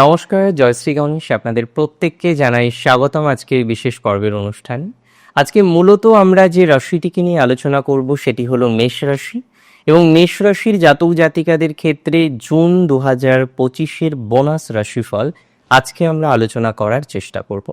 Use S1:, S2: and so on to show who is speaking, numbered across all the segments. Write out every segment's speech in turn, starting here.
S1: নমস্কার জয়শ্রী গণেশ আপনাদের প্রত্যেককে জানাই স্বাগতম আজকের বিশেষ পর্বের অনুষ্ঠান। আজকে মূলত আমরা যে রাশিটিকে নিয়ে আলোচনা করব সেটি হলো মেষ রাশি এবং মেষ রাশির জাতক জাতিকাদের ক্ষেত্রে জুন দু হাজার পঁচিশের বোনাস রাশিফল আজকে আমরা আলোচনা করার চেষ্টা করব।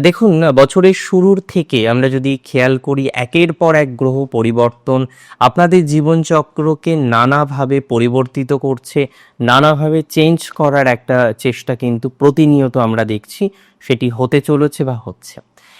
S1: দেখুন বছরের শুরুর থেকে আমরা যদি খেয়াল করি, একের পর এক গ্রহ পরিবর্তন আপনাদের জীবনচক্রকে নানাভাবে পরিবর্তিত করছে, নানাভাবে চেঞ্জ করার একটা চেষ্টা কিন্তু প্রতিনিয়ত আমরা দেখছি, সেটি হতে চলেছে বা হচ্ছে।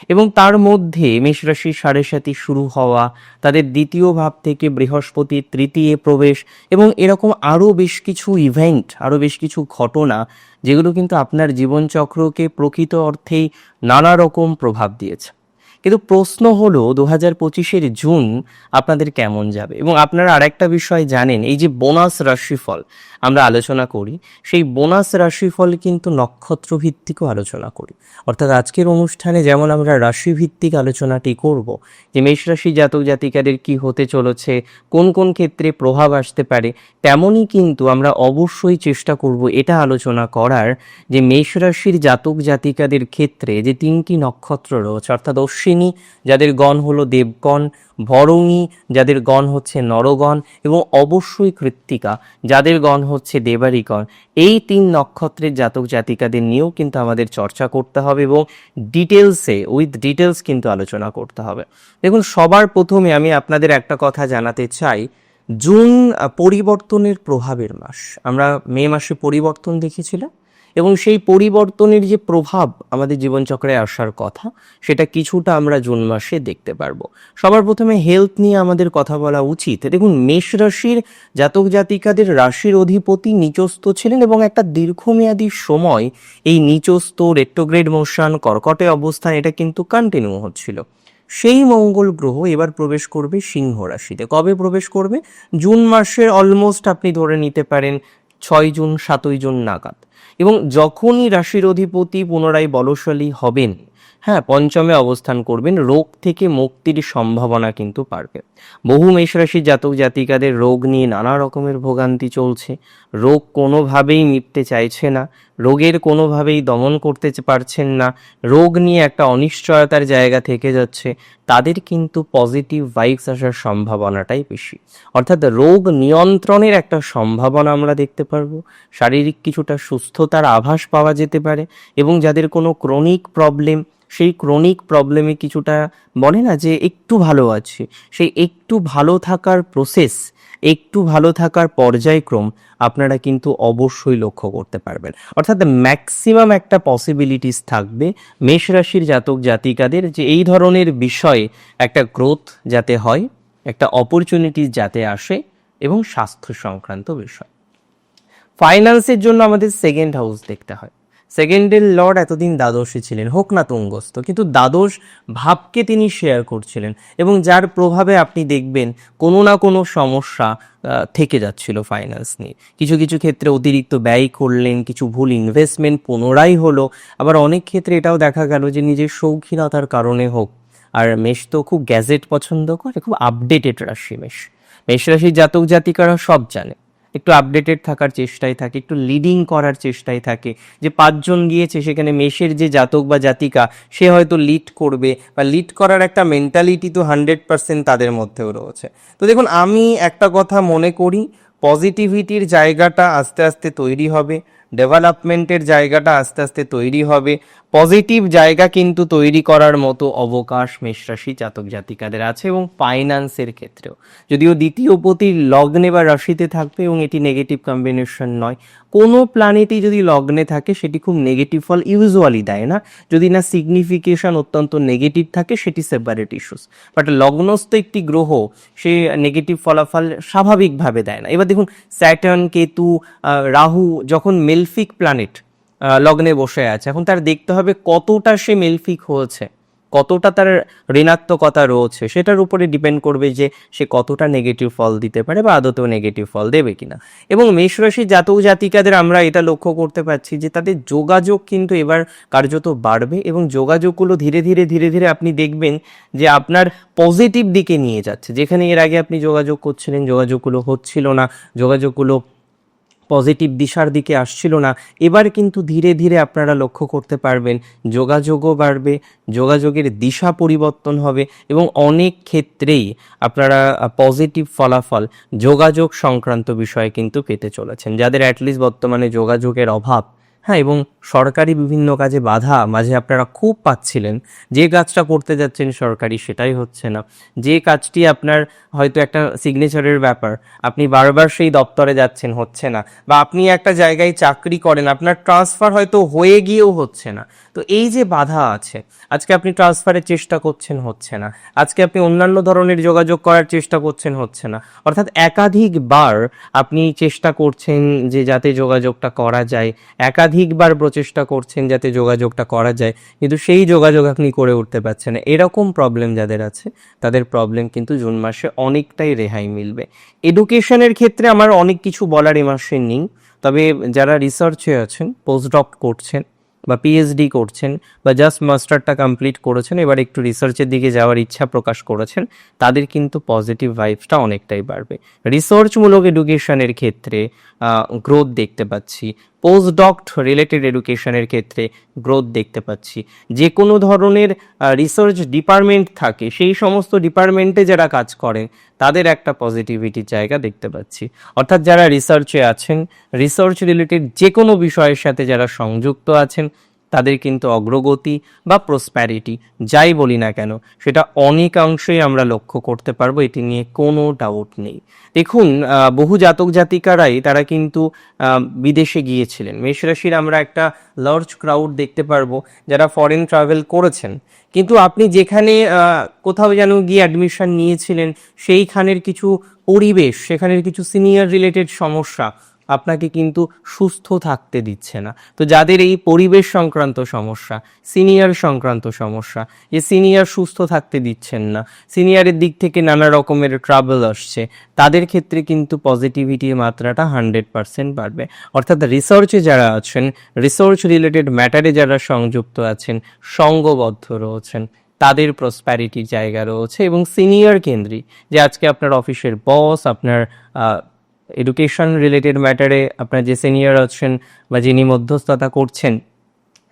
S1: এবং তার মধ্যে মেষরাশির সাড়ে সাতি শুরু হওয়া, তাদের দ্বিতীয় ভাব থেকে বৃহস্পতি তৃতীয় প্রবেশ এবং এরকম আরও বেশ কিছু ইভেন্ট আরও বেশ কিছু ঘটনা যেগুলো কিন্তু আপনার জীবনচক্রকে প্রকৃত অর্থেই নানা রকম প্রভাব দিয়েছে। কিন্তু প্রশ্ন হলো দু হাজার পঁচিশের জুন আপনাদের কেমন যাবে? এবং আপনারা আরেকটা বিষয় জানেন, এই যে বোনাস রাশিফল আমরা আলোচনা করি, সেই বোনাস রাশিফল কিন্তু নক্ষত্র ভিত্তিকও আলোচনা করি। অর্থাৎ আজকের অনুষ্ঠানে যেমন আমরা রাশি ভিত্তিক আলোচনাটি করব, যে মেষ রাশি জাতক জাতিকাদের কি হতে চলেছে, কোন কোন ক্ষেত্রে প্রভাব আসতে পারে, তেমনই কিন্তু আমরা অবশ্যই চেষ্টা করব এটা আলোচনা করার, যে মেষ রাশির জাতক জাতিকাদের ক্ষেত্রে যে তিনটি নক্ষত্র রয়েছে, অর্থাৎ অশ্বিনী যাদের গণ হলো দেবগণ, ভরণী, যাদের গণ হচ্ছে নরগণ এবং অবশ্যই কৃত্তিকা, যাদের গণ হচ্ছে দেবারিগণ এই তিন নক্ষত্রের জাতক জাতিকাদের নিয়েও কিন্তু আমাদের চর্চা করতে হবে এবং ডিটেলসে উইথ ডিটেলস কিন্তু আলোচনা করতে হবে। দেখুন, সবার প্রথমে আমি আপনাদের একটা কথা জানাতে চাই। জুন পরিবর্তনের প্রভাবের মাস। আমরা মে মাসে পরিবর্তন দেখেছিলাম? এবং সেই পরিবর্তনের যে প্রভাব আমাদের জীবনচক্রে আসার কথা, সেটা কিছুটা আমরা জুন মাসে দেখতে পারব। সবার প্রথমে হেলথ নিয়ে আমাদের কথা বলা উচিত। দেখুন, মেষ রাশির জাতক জাতিকাদের রাশির অধিপতি নিচস্থ ছিলেন এবং একটা দীর্ঘমেয়াদী সময় এই নিচস্থ রেট্রোগ্রেড মোশন কর্কটে অবস্থান এটা কিন্তু কন্টিনিউ হচ্ছিল। সেই মঙ্গল গ্রহ এবার প্রবেশ করবে সিংহ রাশিতে। কবে প্রবেশ করবে? জুন মাসের অলমোস্ট আপনি ধরে নিতে পারেন ছয় জুন, সাতই জুন নাগাদ। এবং যখনই রাশির অধিপতি পুনরায় বলশালী হবেন হ্যাঁ পঞ্চমে অবস্থান করবেন, রোগ থেকে মুক্তির সম্ভাবনা কিন্তু পারবে বহু মেষরাশি জাতক জাতিকাদের রোগ নিয়ে নানা রকমের ভোগান্তি চলছে। রোগ কোনোভাবেই মিটতে চাইছে না। রোগের কোনোভাবেই দমন করতে পারছেন না। রোগ নিয়ে একটা অনিশ্চয়তার জায়গা থেকে যাচ্ছে। তাদের কিন্তু পজিটিভ ভাইবস আসার সম্ভাবনাটাই বেশি। অর্থাৎ রোগ নিয়ন্ত্রণের একটা সম্ভাবনা আমরা দেখতে পারব। শারীরিক কিছুটা সুস্থতার আভাস পাওয়া যেতে পারে এবং যাদের কোনো ক্রনিক প্রবলেম সেই ক্রনিক প্রবলেমে কিছুটা বলে না যে একটু ভালো আছে। সেই একটু ভালো থাকার প্রসেস একটু ভালো থাকার পর্যায়ক্রম আপনারা কিন্তু অবশ্যই লক্ষ্য করতে পারবেন। অর্থাৎ ম্যাক্সিমাম একটা পসিবিলিটিস থাকবে মেষ রাশির জাতক জাতিকাদের যে এই ধরনের বিষয়ে একটা গ্রোথ যাতে হয়, একটা অপরচুনিটি যাতে আসে এবং স্বাস্থ্য সংক্রান্ত বিষয়। ফাইন্যান্সের জন্য আমাদের সেকেন্ড হাউস দেখতে হয়। সেকেন্ডের লর্ড এতদিন দ্বাদশে ছিলেন, হোক না তুঙ্গস্থ, কিন্তু দ্বাদশ ভাবকে তিনি শেয়ার করছিলেন এবং যার প্রভাবে আপনি দেখবেন কোনো না কোনো সমস্যা থেকে যাচ্ছিল ফাইন্যান্স নিয়ে। কিছু কিছু ক্ষেত্রে অতিরিক্ত ব্যয় করলেন, কিছু ভুল ইনভেস্টমেন্ট পুনরায় হলো। আবার অনেক ক্ষেত্রে এটাও দেখা গেল যে নিজের শৌখিনতার কারণে হোক, আর মেষ তো খুব গ্যাজেট পছন্দ করে, খুব আপডেটেড রাশি মেষ। মেষ রাশির জাতক জাতিকারা সব জানে। একটু আপডেটেড থাকার চেষ্টায় থাকে, একটু লিডিং করার চেষ্টায় থাকে। যে পাঁচজন গিয়েছে, সেখানে মেষের যে জাতক বা জাতিকা, সে হয়তো লিড করবে বা লিড করার একটা মেন্টালিটি তো হান্ড্রেড পার্সেন্ট তাদের মধ্যেও রয়েছে। তো দেখুন, আমি একটা কথা মনে করি পজিটিভিটির জায়গাটা আস্তে আস্তে তৈরি হবে ডেভেলপমেন্টের জায়গাটা আস্তে আস্তে তৈরি হবে পজিটিভ জায়গা কিন্তু তৈরি করার মতো অবকাশ মেষরাশি জাতক জাতিকাদের আছে এবং ফাইন্যান্সের ক্ষেত্রেও। যদিও দ্বিতীয় পতির লগ্নে বা রাশিতে থাকবে এবং এটি নেগেটিভ কম্বিনেশন নয়। কোনো প্ল্যানেটই যদি লগ্নে থাকে, সেটি খুব নেগেটিভ ফল ইউজুয়ালি দেয় না। যদি না সিগনিফিকেশন অত্যন্ত নেগেটিভ থাকে, সেটি সেপারেট ইস্যুস বাট লগ্নস্থ একটি গ্রহ, সে নেগেটিভ ফলাফল স্বাভাবিকভাবে দেয় না। এবার দেখুন স্যাটার্ন কেতু রাহু যখন মেলফিক প্ল্যানেট লগ্নে বসে আছে। এখন তার দেখতে হবে কতটা সে মেলফিক হয়েছে, কতটা তার ঋণাত্মকতা রয়েছে, সেটার উপরে ডিপেন্ড করবে যে সে কতটা নেগেটিভ ফল দিতে পারে বা আদতেও নেগেটিভ ফল দেবে কিনা। এবং মেষ রাশির জাতক জাতিকাদের আমরা এটা লক্ষ্য করতে পারছি যে তাদের যোগাযোগ কিন্তু এবার কার্যত বাড়বে এবং যোগাযোগগুলো ধীরে ধীরে ধীরে ধীরে আপনি দেখবেন যে আপনার পজিটিভ দিকে নিয়ে যাচ্ছে। যেখানে এর আগে আপনি যোগাযোগ করছিলেন, যোগাযোগগুলো হচ্ছিল না, যোগাযোগগুলো পজিটিভ দিশার দিকে আসছিল না। এবার কিন্তু ধীরে ধীরে আপনারা লক্ষ্য করতে পারবেন, যোগাযোগও বাড়বে, যোগাযোগের দিশা পরিবর্তন হবে এবং অনেক ক্ষেত্রেই আপনারা পজিটিভ ফলাফল, যোগাযোগ সংক্রান্ত বিষয়ে কিন্তু পেতে চলেছেন। যাদের অ্যাটলিস্ট বর্তমানে যোগাযোগের অভাব হ্যাঁ এবং সরকারি বিভিন্ন কাজে বাধা মাঝে আপনারা খুব পাচ্ছিলেন। যে কাজটা করতে যাচ্ছেন সরকারি সেটাই হচ্ছে না। যে কাজটি আপনার হয়তো একটা সিগনেচারের ব্যাপার, আপনি বারবার সেই দপ্তরে যাচ্ছেন হচ্ছে না, বা আপনি একটা জায়গায় চাকরি করেন, আপনার ট্রান্সফার হয়তো হয়ে গিয়েও হচ্ছে না। তো এই যে বাধা আছে, আজকে আপনি ট্রান্সফারের চেষ্টা করছেন হচ্ছে না, আজকে আপনি অন্যান্য ধরনের যোগাযোগ করার চেষ্টা করছেন হচ্ছে না, অর্থাৎ একাধিকবার আপনি চেষ্টা করছেন যে যাতে যোগাযোগটা করা যায় একাধিকবার প্রচেষ্টা করছেন যাতে যোগাযোগটা করা যায়, কিন্তু সেই যোগাযোগ আপনি করে উঠতে পারছেন না। এরকম প্রবলেম যাদের আছে, তাদের প্রবলেম কিন্তু জুন মাসে অনেকটাই রেহাই মিলবে। এডুকেশনের ক্ষেত্রে আমার অনেক কিছু বলার এ মাসে নেই, তবে যারা রিসার্চে আছেন পোস্টডক করছেন বা পিএইচডি করছেন বা জাস্ট মাস্টারটা কমপ্লিট করেছেন, এবার একটু রিসার্চের দিকে যাওয়ার ইচ্ছা প্রকাশ করেছেন, তাদের কিন্তু পজিটিভ ভাইবসটা অনেকটাই বাড়বে। রিসার্চমূলক এডুকেশনের ক্ষেত্রে গ্রোথ দেখতে পাচ্ছি পোস্ট ডক্ট রিলেটেড এডুকেশনের ক্ষেত্রে গ্রোথ দেখতে পাচ্ছি। যে কোনো ধরনের রিসার্চ ডিপার্টমেন্ট থাকে, সেই সমস্ত ডিপার্টমেন্টে যারা কাজ করেন, তাদের একটা পজিটিভিটির জায়গা দেখতে পাচ্ছি। অর্থাৎ যারা রিসার্চে আছেন রিসার্চ রিলেটেড যে কোনো বিষয়ের সাথে যারা সংযুক্ত আছেন তাদের কিন্তু অগ্রগতি বা প্রসপ্যারিটি যাই বলি না কেন, সেটা অনেকাংশেই আমরা লক্ষ্য করতে পারব, এটি নিয়ে কোনো ডাউট নেই। দেখুন বহু জাতক জাতিকারাই তারা কিন্তু বিদেশে গিয়েছিলেন। মেষ রাশির আমরা একটা লার্জ ক্রাউড দেখতে পারব, যারা ফরেন ট্রাভেল করেছেন। কিন্তু আপনি যেখানে কোথাও যেন গিয়ে অ্যাডমিশন নিয়েছিলেন, সেইখানের কিছু পরিবেশ, সেখানের কিছু সিনিয়র রিলেটেড সমস্যা আপনাকে কিন্তু সুস্থ থাকতে দিচ্ছে না। তো যাদের এই পরিবেশ সংক্রান্ত সমস্যা, সিনিয়র সংক্রান্ত সমস্যা যে সিনিয়র সুস্থ থাকতে দিচ্ছেন না, সিনিয়রের দিক থেকে নানা রকমের ট্রাভেল আসছে, তাদের ক্ষেত্রে কিন্তু পজিটিভিটির মাত্রাটা হান্ড্রেড পার্সেন্ট বাড়বে। অর্থাৎ রিসার্চে যারা আছেন রিসার্চ রিলেটেড ম্যাটারে যারা সংযুক্ত আছেন, সঙ্গবদ্ধ রয়েছেন, তাদের প্রসপ্যারিটির জায়গা রয়েছে এবং সিনিয়র কেন্দ্রিক, যে আজকে আপনার অফিসের বস আপনার এডুকেশন রিলেটেড ম্যাটারে আপনার যে সিনিয়র আছেন বা যিনি মধ্যস্থতা করছেন,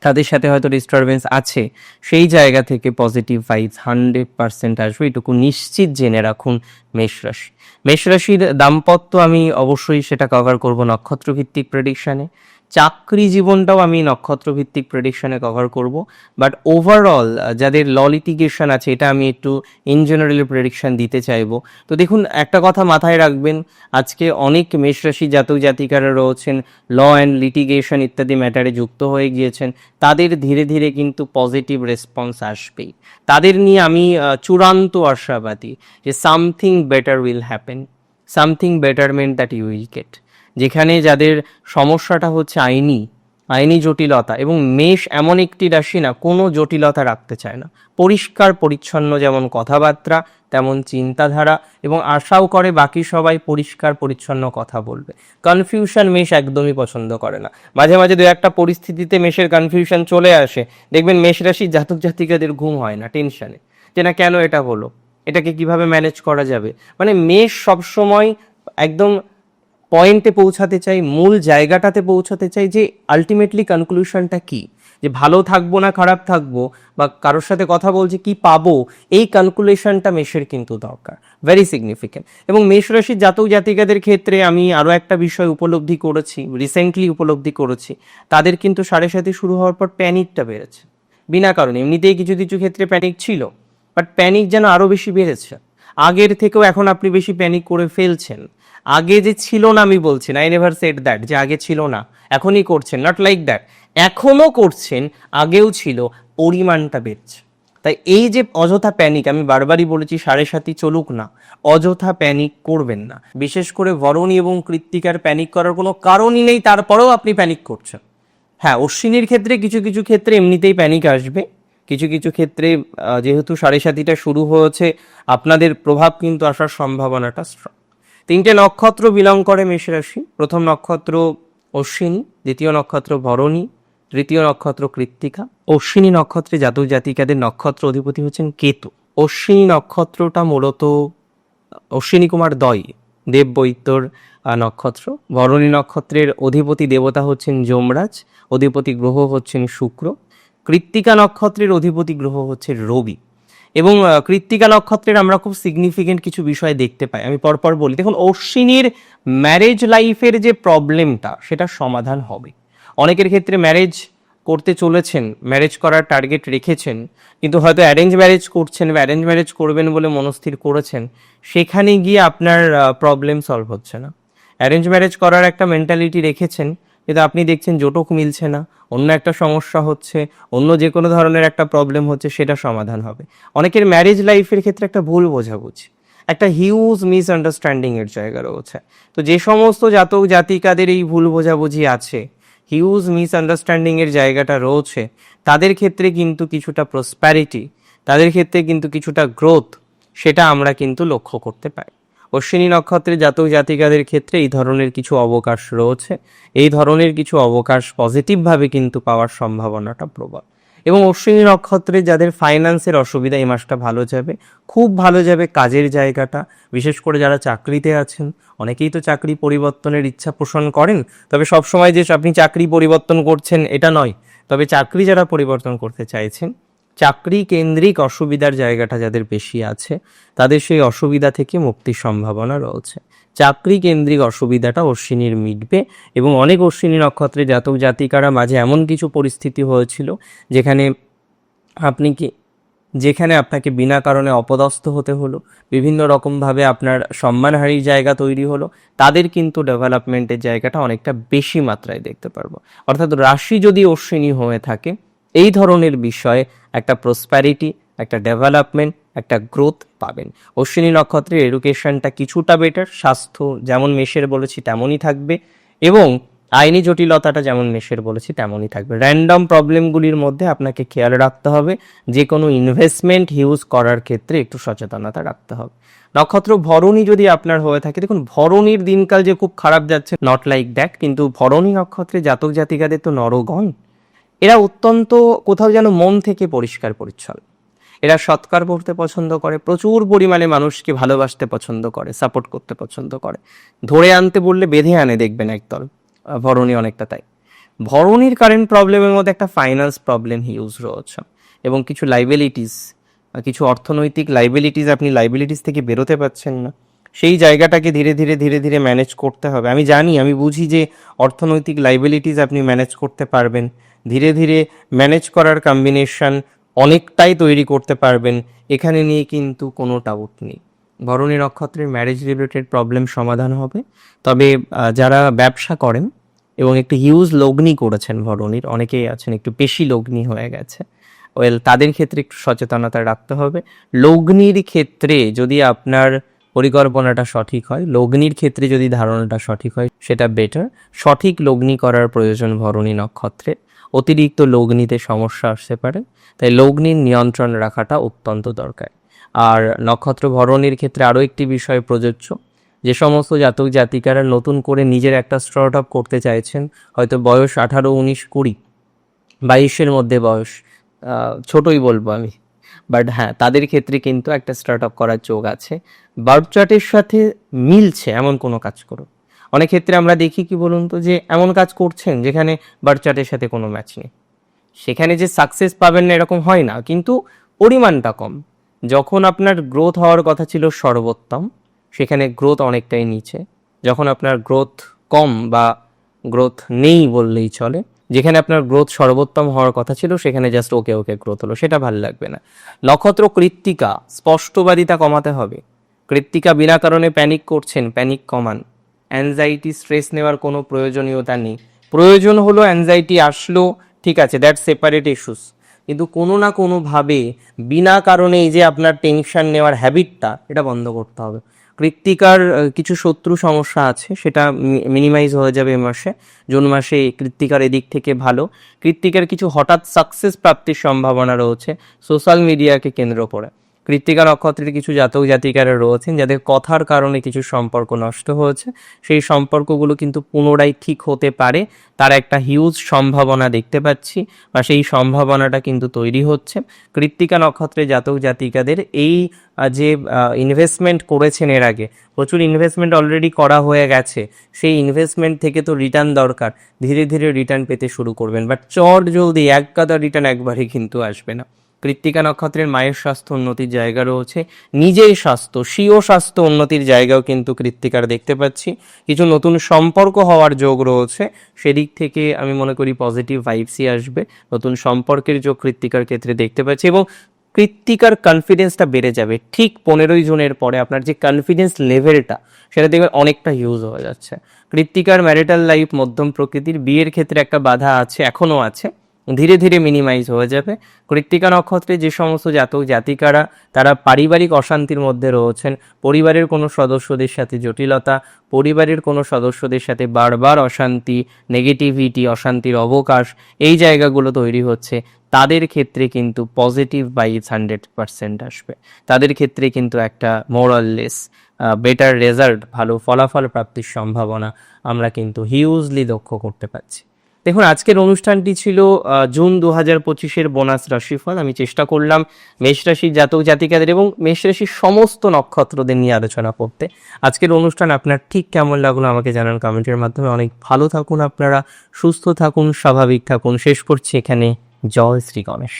S1: তাদের সাথে হয়তো ডিস্টারবেন্স আছে। সেই জায়গা থেকে পজিটিভ ভাইবস হান্ড্রেড পার্সেন্ট আসবে। এটুকু নিশ্চিত জেনে রাখুন মেষরাশি মেষরাশির দাম্পত্য আমি অবশ্যই সেটা কভার করব নক্ষত্রভিত্তিক প্রেডিকশানে চাকরি জীবনটাও আমি নক্ষত্র ভিত্তিক প্রেডিকশনে কভার করব। বাট ওভারঅল যাদের ল লিটিগেশন আছে, এটা আমি একটু ইন জেনারেল প্রেডিকশন দিতে চাইব। তো দেখুন, একটা কথা মাথায় রাখবেন, আজকে অনেক মেষরাশি জাতক জাতিকারা রয়েছেন ল অ্যান্ড লিটিগেশন ইত্যাদি ম্যাটারে যুক্ত হয়ে গিয়েছেন, তাদের ধীরে ধীরে কিন্তু পজিটিভ রেসপন্স আসবেই। তাদের নিয়ে আমি চূড়ান্ত আশাবাদী যে something better will happen something betterment that you will get যেখানে যাদের সমস্যাটা হচ্ছে আইনি আইনি জটিলতা এবং মেষ এমন একটি রাশি না, কোনো জটিলতা রাখতে চায় না। পরিষ্কার, পরিচ্ছন্ন যেমন কথাবার্তা, তেমন চিন্তাধারা এবং আশাও করে বাকি সবাই পরিষ্কার, পরিচ্ছন্ন কথা বলবে। কনফিউশন মেষ একদমই পছন্দ করে না। মাঝে মাঝে দু একটা পরিস্থিতিতে মেষের কনফিউশন চলে আসে। দেখবেন মেষ রাশির জাতক জাতিকাদের ঘুম হয় না টেনশানে যে না, কেন এটা হলো? এটাকে কীভাবে ম্যানেজ করা যাবে? মানে মেষ সবসময় একদম পয়েন্টে পৌঁছাতে চাই, মূল জায়গাটাতে পৌঁছাতে চাই যে আলটিমেটলি কনক্লুশনটা কি? যে ভালো থাকব না খারাপ থাকব? বা কারোর সাথে কথা বলছে, কি পাবো? এই ক্যালকুলেশনটা মেষের কিন্তু দরকার ভেরি সিগনিফিক্যান্ট এবং মেষ রাশির জাতক জাতিকাদের ক্ষেত্রে আমি আরও একটা বিষয় উপলব্ধি করেছি রিসেন্টলি উপলব্ধি করেছি। তাদের কিন্তু সাড়ে সাথে শুরু হওয়ার পর প্যানিকটা বেড়েছে। বিনা কারণে, এমনিতেই কিছু কিছু ক্ষেত্রে প্যানিক ছিল বাট প্যানিক যেন আরও বেশি বেড়েছে। আগের থেকেও এখন আপনি বেশি প্যানিক করে ফেলছেন। আগে যে ছিল না আমি বলছি, না আই সেট দ্যাট যে আগে ছিল না, এখনই করছেন নট লাইক দ্যাট এখনও করছেন, আগেও ছিল, পরিমাণটা বেড়েছে। তাই এই যে অযথা প্যানিক আমি বারবারই বলেছি, সাড়ে সাতই চলুক না, অযথা প্যানিক করবেন না। বিশেষ করে বরণী এবং কৃত্তিকার প্যানিক করার কোনো কারণই নেই, তারপরেও আপনি প্যানিক করছেন। হ্যাঁ অশ্বিনীর ক্ষেত্রে কিছু কিছু ক্ষেত্রে এমনিতেই প্যানিক আসবে। কিছু কিছু ক্ষেত্রে যেহেতু সাড়ে সাতিটা শুরু হয়েছে, আপনাদের প্রভাব কিন্তু আসার সম্ভাবনাটা স্ট্রং তিনটে নক্ষত্র বিলং করে মেষ রাশি প্রথম নক্ষত্র অশ্বিনী, দ্বিতীয় নক্ষত্র ভরণী, তৃতীয় নক্ষত্র কৃত্তিকা। অশ্বিনী নক্ষত্রে জাতক জাতিকাদের নক্ষত্র অধিপতি হচ্ছেন কেতু। অশ্বিনী নক্ষত্রটা মূলত, অশ্বিনী কুমার দয় দেববৈত্যর নক্ষত্র। ভরণী নক্ষত্রের অধিপতি দেবতা হচ্ছেন যমরাজ, অধিপতি গ্রহ হচ্ছেন শুক্র। কৃত্তিকা নক্ষত্রের অধিপতি গ্রহ হচ্ছে রবি। এবং কৃত্তিকা নক্ষত্রের আমরা খুব সিগনিফিকেন্ট কিছু বিষয় দেখতে পাই। আমি পরপর বলি, দেখুন, অশ্বিনীর ম্যারেজ লাইফের যে প্রবলেমটা সেটা সমাধান হবে। অনেকের ক্ষেত্রে ম্যারেজ করতে চলেছেন ম্যারেজ করার টার্গেট রেখেছেন, কিন্তু হয়তো অ্যারেঞ্জ ম্যারেজ করছেন বা অ্যারেঞ্জ ম্যারেজ করবেন বলে মনস্থির করেছেন, সেখানে গিয়ে আপনার প্রবলেম সলভ হচ্ছে না। অ্যারেঞ্জ ম্যারেজ করার একটা মেন্টালিটি রেখেছেন কিন্তু আপনি দেখছেন জোটক মিলছে না, অন্য একটা সমস্যা হচ্ছে, অন্য যে কোনো ধরনের একটা প্রবলেম হচ্ছে, সেটা সমাধান হবে। অনেকের ম্যারেজ লাইফের ক্ষেত্রে একটা ভুল বোঝাবুঝি, একটা হিউজ মিসআন্ডারস্ট্যান্ডিং এর জায়গা রয়েছে। তো যে সমস্ত জাতক জাতিকাদের এই ভুল বোঝাবুঝি আছে হিউজ মিসআন্ডারস্ট্যান্ডিং এর জায়গাটা রয়েছে, তাদের ক্ষেত্রে কিন্তু কিছুটা প্রসপ্যারিটি তাদের ক্ষেত্রে কিন্তু কিছুটা গ্রোথ সেটা আমরা কিন্তু লক্ষ্য করতে পারি। অশ্বিনী নক্ষত্রে জাতক জাতিকাদের ক্ষেত্রে এই ধরনের কিছু অবকাশ রয়েছে। এই ধরনের কিছু অবকাশ পজিটিভভাবে কিন্তু পাওয়ার সম্ভাবনাটা প্রবল। এবং অশ্বিনী নক্ষত্রে যাদের ফাইন্যান্সের অসুবিধা এই মাসটা ভালো যাবে, খুব ভালো যাবে কাজের জায়গাটা। বিশেষ করে যারা চাকরিতে আছেন, অনেকেই তো চাকরি পরিবর্তনের ইচ্ছা পোষণ করেন, তবে সবসময় যে আপনি চাকরি পরিবর্তন করছেন এটা নয়। তবে চাকরি যারা পরিবর্তন করতে চাইছেন চাকরি কেন্দ্রিক অসুবিধার জায়গাটা যাদের বেশি আছে, তাদের সেই অসুবিধা থেকে মুক্তির সম্ভাবনা রয়েছে। চাকরি কেন্দ্রিক অসুবিধাটা অশ্বিনীর মিটবে এবং অনেক অশ্বিনী নক্ষত্রে জাতক জাতিকারা মাঝে এমন কিছু পরিস্থিতি হয়েছিল যেখানে আপনি কি, যেখানে আপনাকে বিনা কারণে অপদস্থ হতে হলো, বিভিন্ন রকমভাবে আপনার সম্মানহারির জায়গা তৈরি হলো, তাদের কিন্তু ডেভেলপমেন্টের জায়গাটা অনেকটা বেশি মাত্রায় দেখতে পারব। অর্থাৎ রাশি যদি অশ্বিনী হয়ে থাকে এই ধরনের বিষয়ে একটা প্রসপ্যারিটি একটা ডেভেলপমেন্ট একটা গ্রোথ পাবেন। অশ্বিনী নক্ষত্রের এডুকেশনটা কিছুটা বেটার স্বাস্থ্য যেমন মেষের বলেছি তেমনই থাকবে এবং আইনি জটিলতাটা যেমন মেষের বলেছি তেমনই থাকবে। র্যান্ডম প্রবলেমগুলির মধ্যে আপনাকে খেয়াল রাখতে হবে যে কোনো ইনভেস্টমেন্ট ইউজ করার ক্ষেত্রে একটু সচেতনতা রাখতে হবে। নক্ষত্র ভরণী যদি আপনার হয়ে থাকে, দেখুন ভরণীর দিনকাল যে খুব খারাপ যাচ্ছে নট লাইক দ্যাট কিন্তু ভরণী নক্ষত্রে জাতক জাতিকাদের তো নরগণ। এরা অত্যন্ত কোথাও যেন মন থেকে পরিষ্কার পরিচ্ছন্ন। এরা সৎকার করতে পছন্দ করে, প্রচুর পরিমাণে মানুষকে ভালোবাসতে পছন্দ করে সাপোর্ট করতে পছন্দ করে। ধরে আনতে বললে বেঁধে আনে দেখবেন একদল। ভরণী অনেকটা তাই। ভরণীর কারেন্ট প্রবলেমের মধ্যে একটা ফাইন্যান্স প্রবলেম হিউজ রয়েছে এবং কিছু লাইবিলিটিস কিছু অর্থনৈতিক লাইবিলিটিস আপনি লাইবিলিটিস থেকে বেরোতে পারছেন না। সেই জায়গাটাকে ধীরে ধীরে ধীরে ধীরে ম্যানেজ করতে হবে। আমি জানি, আমি বুঝি যে অর্থনৈতিক লাইবিলিটিস আপনি ম্যানেজ করতে পারবেন। ধীরে ধীরে ম্যানেজ করার কম্বিনেশন অনেকটাই তৈরি করতে পারবেন। এখানে নিয়ে কিন্তু কোনো ডাউট নেই। ভরণী নক্ষত্রের ম্যারেজ রিলেটেড প্রবলেম সমাধান হবে। তবে যারা ব্যবসা করেন এবং একটু হিউজ লগ্নি করেছেন ভরণীর অনেকেই আছেন একটু বেশি লগ্নি হয়ে গেছে। ওয়েল তাদের ক্ষেত্রে একটু সচেতনতা রাখতে হবে। লগ্নির ক্ষেত্রে যদি আপনার পরিকল্পনাটা সঠিক হয়, লগ্নির ক্ষেত্রে যদি ধারণাটা সঠিক হয়, সেটা বেটার সঠিক লগ্নি করার প্রয়োজন ভরণী নক্ষত্রে অতিরিক্ত লগ্নিতে সমস্যা আসতে পারে, তাই লগ্নির নিয়ন্ত্রণ রাখাটা অত্যন্ত দরকার। আর নক্ষত্র ভরণের ক্ষেত্রে আরও একটি বিষয় প্রযোজ্য, যে সমস্ত জাতক জাতিকারা নতুন করে নিজের একটা স্টার্ট আপ করতে চাইছেন, হয়তো বয়স আঠারো, উনিশ, কুড়ি, বাইশের মধ্যে বয়স ছোটই বলব আমি বাট হ্যাঁ তাদের ক্ষেত্রে কিন্তু একটা স্টার্ট আপ করার যোগ আছে। বার্থ চার্টের সাথে মিলছে এমন কোনো কাজ করুন। অনেক ক্ষেত্রে আমরা দেখি কি বলুন তো যে এমন কাজ করছেন যেখানে বার্থ চার্টের সাথে কোনো ম্যাচ নেই। সেখানে যে সাকসেস পাবেন না এরকম হয় না, কিন্তু পরিমাণটা কম। যখন আপনার গ্রোথ হওয়ার কথা ছিল সর্বোত্তম, সেখানে গ্রোথ অনেকটাই নিচে। যখন আপনার গ্রোথ কম বা গ্রোথ নেই বললেই চলে, যেখানে আপনার গ্রোথ সর্বোত্তম হওয়ার কথা ছিল, সেখানে জাস্ট ওকে ওকে গ্রোথ হলো, সেটা ভালো লাগবে না। নক্ষত্র কৃত্তিকা, স্পষ্টবাদিতা কমাতে হবে। কৃত্তিকা বিনা কারণে প্যানিক করছেন প্যানিক কমান। অ্যাংজাইটি স্ট্রেস নেওয়ার কোনো প্রয়োজনীয়তা নেই। প্রয়োজন হলো অ্যাংজাইটি আসলো, ঠিক আছে দ্যাট সেপারেট ইস্যুস কিন্তু কোনো না কোনোভাবে বিনা কারণে এই যে আপনার টেনশন নেওয়ার হ্যাবিটটা এটা বন্ধ করতে হবে। কৃত্তিকার কিছু শত্রু সমস্যা আছে, সেটা মিনিমাইজ হয়ে যাবে এ মাসে। জুন মাসে কৃত্তিকার এদিক থেকে ভালো। কৃত্তিকার কিছু হঠাৎ সাকসেস প্রাপ্তির সম্ভাবনা রয়েছে। সোশ্যাল মিডিয়াকে কেন্দ্র করে। কৃত্তিকা নক্ষত্রের কিছু জাতক জাতিকারা রয়েছেন, যাদের কথার কারণে কিছু সম্পর্ক নষ্ট হয়েছে। সেই সম্পর্কগুলো কিন্তু পুনরায় ঠিক হতে পারে। তার একটা হিউজ সম্ভাবনা দেখতে পাচ্ছি বা সেই সম্ভাবনাটা কিন্তু তৈরি হচ্ছে। কৃত্তিকা নক্ষত্রের জাতক জাতিকাদের এই যে ইনভেস্টমেন্ট করেছেন এর আগে, প্রচুর ইনভেস্টমেন্ট অলরেডি করা হয়ে গেছে। সেই ইনভেস্টমেন্ট থেকে তো রিটার্ন দরকার। ধীরে ধীরে রিটার্ন পেতে শুরু করবেন। বাট চট জলদি এক গাদা রিটার্ন একবারই কিন্তু আসবে না। কৃত্তিকা নক্ষত্রের মায়ের স্বাস্থ্য উন্নতির জায়গা রয়েছে, নিজের স্বাস্থ্য, স্বীয় স্বাস্থ্য উন্নতির জায়গাও কিন্তু কৃত্তিকার দেখতে পাচ্ছি। কিছু নতুন সম্পর্ক হওয়ার যোগ রয়েছে, সেদিক থেকে আমি মনে করি পজিটিভ ভাইবসই আসবে। নতুন সম্পর্কের যোগ কৃত্তিকার ক্ষেত্রে দেখতে পাচ্ছি এবং কৃত্তিকার কনফিডেন্সটা বেড়ে যাবে। ঠিক পনেরোই জুনের পরে আপনার যে কনফিডেন্স লেভেলটা সেটা দেখবেন অনেকটা ইউজ হয়ে যাচ্ছে। কৃত্তিকার ম্যারিটাল লাইফ মধ্যম প্রকৃতির বিয়ের ক্ষেত্রে একটা বাধা আছে, এখনও আছে। ধীরে ধীরে মিনিমাইজ হয়ে যাবে। কৃত্তিকা নক্ষত্রে যে সমস্ত জাতক জাতিকারা, তারা পারিবারিক অশান্তির মধ্যে রয়েছেন। পরিবারের কোনো সদস্যদের সাথে জটিলতা, পরিবারের কোনো সদস্যদের সাথে বারবার অশান্তি নেগেটিভিটি অশান্তির অবকাশ, এই জায়গাগুলো তৈরি হচ্ছে। তাদের ক্ষেত্রে কিন্তু পজিটিভ বাইস হান্ড্রেড পার্সেন্ট আসবে। তাদের ক্ষেত্রে কিন্তু একটা মোরাললেস বেটার রেজাল্ট ভালো ফলাফল প্রাপ্তির সম্ভাবনা আমরা কিন্তু হিউজলি লক্ষ্য করতে পারছি। দেখুন, আজকের অনুষ্ঠানটি ছিল জুন দু হাজার পঁচিশের বোনাস রাশিফল। আমি চেষ্টা করলাম মেষ রাশির জাতক জাতিকাদের এবং মেষ রাশির সমস্ত নক্ষত্রদের নিয়ে আলোচনা করতে। আজকের অনুষ্ঠান আপনার ঠিক কেমন লাগল আমাকে জানান কমেন্টের মাধ্যমে। অনেক ভালো থাকুন আপনারা, সুস্থ থাকুন, স্বাভাবিক থাকুন। শেষ করছি এখানে। জয় শ্রী গণেশ।